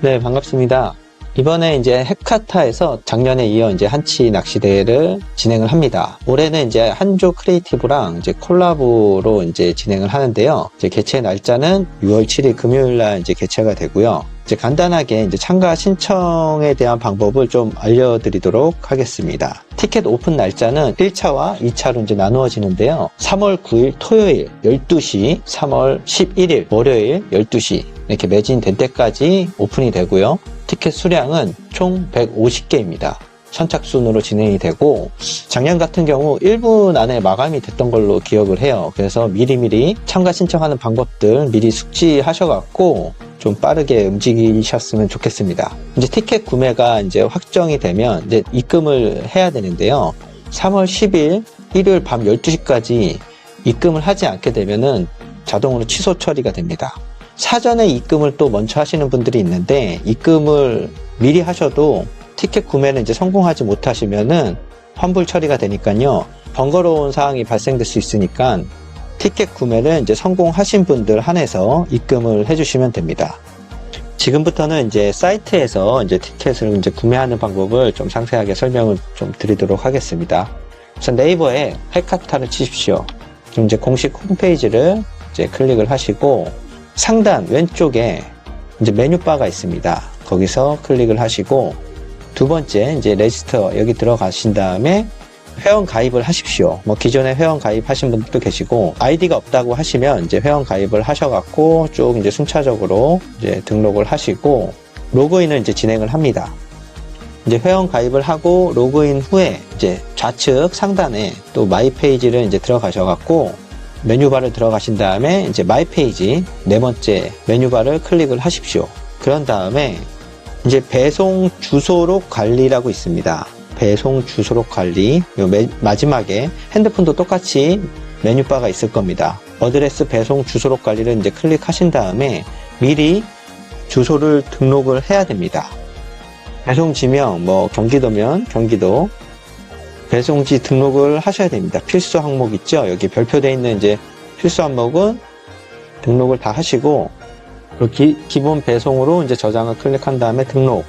네, 반갑습니다. 이번에 이제 헥카타에서 작년에 이어 이제 한치 낚시대회를 진행을 합니다. 올해는 이제 한조 크리에이티브랑 이제 콜라보로 이제 진행을 하는데요. 이제 개최 날짜는 6월 7일 금요일 날 이제 개최가 되고요. 이제 간단하게 이제 참가 신청에 대한 방법을 좀 알려드리도록 하겠습니다. 티켓 오픈 날짜는 1차와 2차로 이제 나누어지는데요. 3월 9일 토요일 12시, 3월 11일 월요일 12시 이렇게 매진된 때까지 오픈이 되고요. 티켓 수량은 총 150개입니다. 선착순으로 진행이 되고 작년 같은 경우 1분 안에 마감이 됐던 걸로 기억을 해요. 그래서 미리미리 참가 신청하는 방법들 미리 숙지하셔갖고 좀 빠르게 움직이셨으면 좋겠습니다. 이제 티켓 구매가 이제 확정이 되면 이제 입금을 해야 되는데요. 3월 10일 일요일 밤 12시까지 입금을 하지 않게 되면은 자동으로 취소 처리가 됩니다. 사전에 입금을 또 먼저 하시는 분들이 있는데 입금을 미리 하셔도 티켓 구매는 이제 성공하지 못하시면은 환불 처리가 되니까요. 번거로운 사항이 발생될 수 있으니까 티켓 구매를 이제 성공하신 분들 한해서 입금을 해주시면 됩니다. 지금부터는 이제 사이트에서 이제 티켓을 이제 구매하는 방법을 좀 상세하게 설명을 좀 드리도록 하겠습니다. 우선 네이버에 헬카타를 치십시오. 그럼 이제 공식 홈페이지를 이제 클릭을 하시고 상단 왼쪽에 이제 메뉴바가 있습니다. 거기서 클릭을 하시고 두 번째 이제 레지스터 여기 들어가신 다음에 회원 가입을 하십시오. 뭐 기존에 회원 가입하신 분들도 계시고 아이디가 없다고 하시면 이제 회원 가입을 하셔갖고 쭉 이제 순차적으로 이제 등록을 하시고 로그인을 이제 진행을 합니다. 이제 회원 가입을 하고 로그인 후에 이제 좌측 상단에 또 마이 페이지를 이제 들어가셔갖고 메뉴바를 들어가신 다음에 이제 마이 페이지 네 번째 메뉴바를 클릭을 하십시오. 그런 다음에 이제 배송 주소록 관리라고 있습니다. 배송 주소록 관리 매, 마지막에 핸드폰도 똑같이 메뉴바가 있을 겁니다. 어드레스 배송 주소록 관리를 이제 클릭하신 다음에 미리 주소를 등록을 해야 됩니다. 배송 지명 뭐 경기도면 경기도 배송지 등록을 하셔야 됩니다. 필수 항목 있죠? 여기 별표되어 있는 이제 필수 항목은 등록을 다 하시고 기, 기본 배송으로 이제 저장을 클릭한 다음에 등록.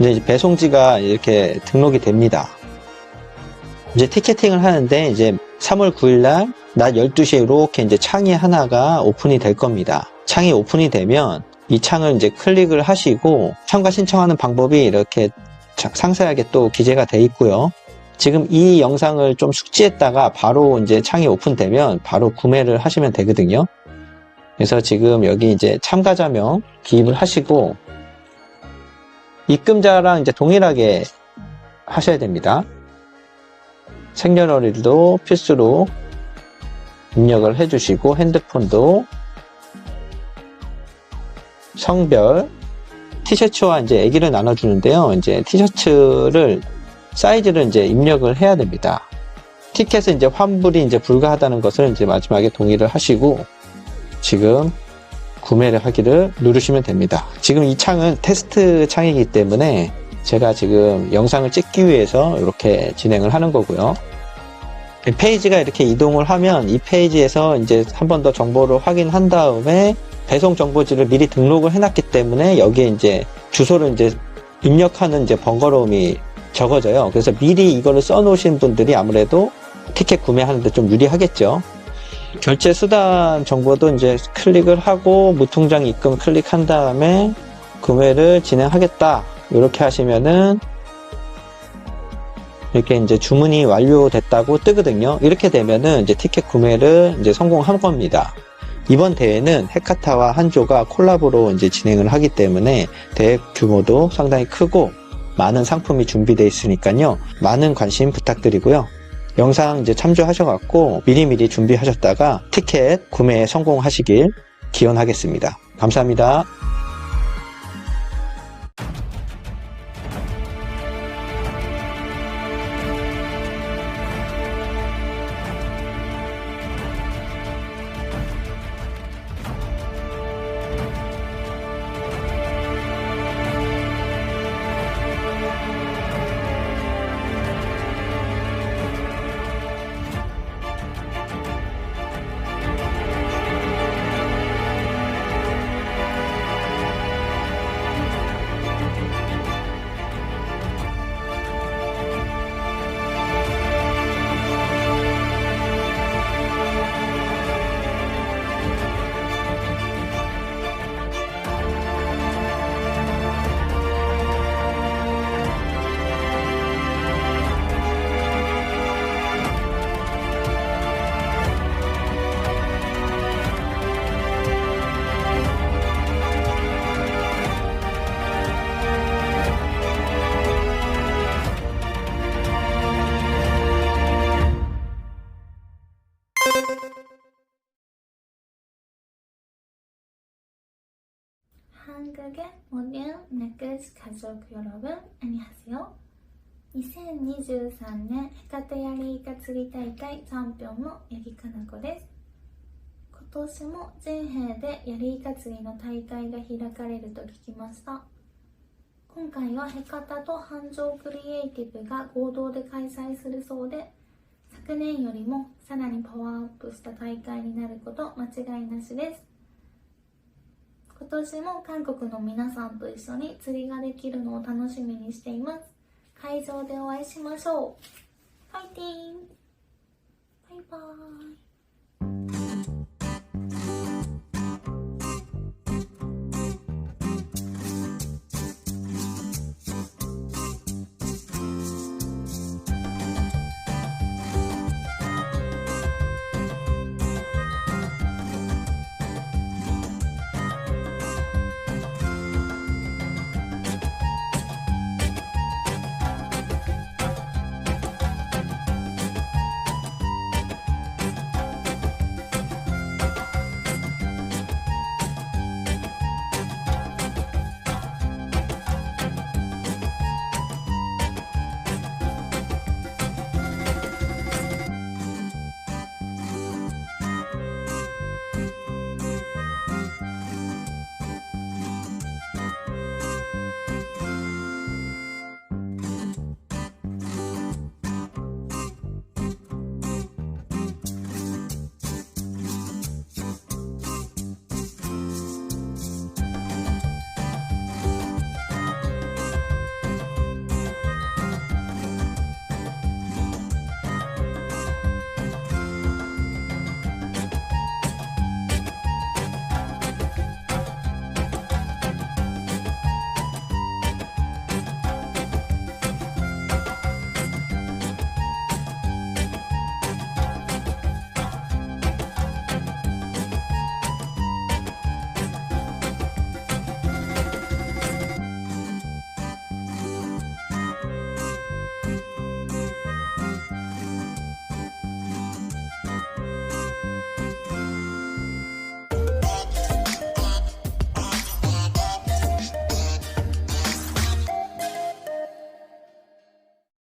이제 배송지가 이렇게 등록이 됩니다. 이제 티켓팅을 하는데 이제 3월 9일 날 낮 12시에 이렇게 이제 창이 하나가 오픈이 될 겁니다. 창이 오픈이 되면 이 창을 이제 클릭을 하시고 참가 신청하는 방법이 이렇게 상세하게 또 기재가 돼 있고요. 지금 이 영상을 좀 숙지했다가 바로 이제 창이 오픈되면 바로 구매를 하시면 되거든요. 그래서 지금 여기 이제 참가자명 기입을 하시고 입금자랑 이제 동일하게 하셔야 됩니다. 생년월일도 필수로 입력을 해주시고 핸드폰도 성별 티셔츠와 이제 애기를 나눠주는데요. 이제 티셔츠를 사이즈를 이제 입력을 해야 됩니다. 티켓은 이제 환불이 이제 불가하다는 것을 이제 마지막에 동의를 하시고 지금 구매를 하기를 누르시면 됩니다. 지금 이 창은 테스트 창이기 때문에 제가 지금 영상을 찍기 위해서 이렇게 진행을 하는 거고요. 페이지가 이렇게 이동을 하면 이 페이지에서 이제 한 번 더 정보를 확인한 다음에 배송 정보지를 미리 등록을 해놨기 때문에 여기에 이제 주소를 이제 입력하는 이제 번거로움이 적어져요. 그래서 미리 이거를 써놓으신 분들이 아무래도 티켓 구매하는데 좀 유리하겠죠. 결제 수단 정보도 이제 클릭을 하고 무통장 입금 클릭한 다음에 구매를 진행하겠다. 이렇게 하시면은 이렇게 이제 주문이 완료됐다고 뜨거든요. 이렇게 되면은 이제 티켓 구매를 이제 성공한 겁니다. 이번 대회는 헤카타와 한조가 콜라보로 이제 진행을 하기 때문에 대회 규모도 상당히 크고 많은 상품이 준비되어 있으니까요. 많은 관심 부탁드리고요. 영상 이제 참조하셔갖고 미리미리 준비하셨다가 티켓 구매에 성공하시길 기원하겠습니다. 감사합니다. 한국의 모든 넥스 가족 여러분 안녕하세요. 2023年ヘカテヤリイカ釣り大会チャンピオンの八木かな子です。今年も全兵でヤリイカ釣りの大会が開かれると聞きました。今回はヘカタと繁盛クリエイティブが合同で開催するそうで、昨年よりもさらにパワーアップした大会になること間違いなしです。 今年も韓国の皆さんと一緒に釣りができるのを楽しみにしています。会場でお会いしましょう。ファイティンバイバーイ